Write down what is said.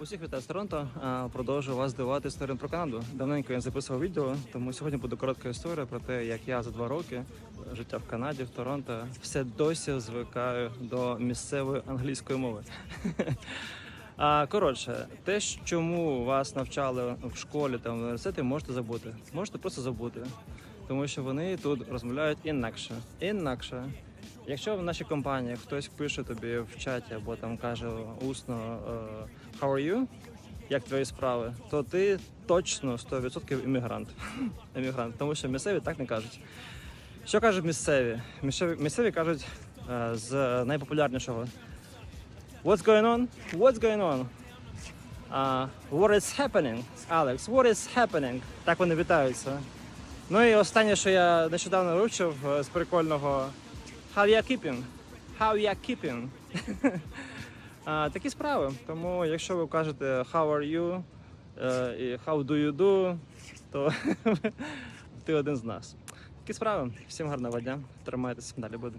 Усіх вітаю з Торонто. Продовжую вас дивувати історію про Канаду. Давненько я записував відео, тому сьогодні буде коротка історія про те, як я за два роки життя в Канаді, в Торонто, все досі звикаю до місцевої англійської мови. А коротше, те, чому вас навчали в школі та в університеті, можете забути. Можете просто забути, тому що вони тут розмовляють інакше. Інакше. Якщо в нашій компанії хтось пише тобі в чаті або там каже усно е, «How are you?», як твої справи, то ти точно 100% іммігрант. іммігрант, тому що місцеві так не кажуть. Що кажуть місцеві? Місцеві, місцеві кажуть е, з найпопулярнішого What's going on? What's going on? Uh, what is happening? Alex, what is happening? Так вони вітаються. Ну і останнє, що я нещодавно вивчив е, з прикольного How you keeping? How you keeping? а, такі справи. Тому якщо ви кажете How are you? е, і How do you do, то ти один з нас. Такі справи. Всім гарного дня. Тримайтеся, далі буде.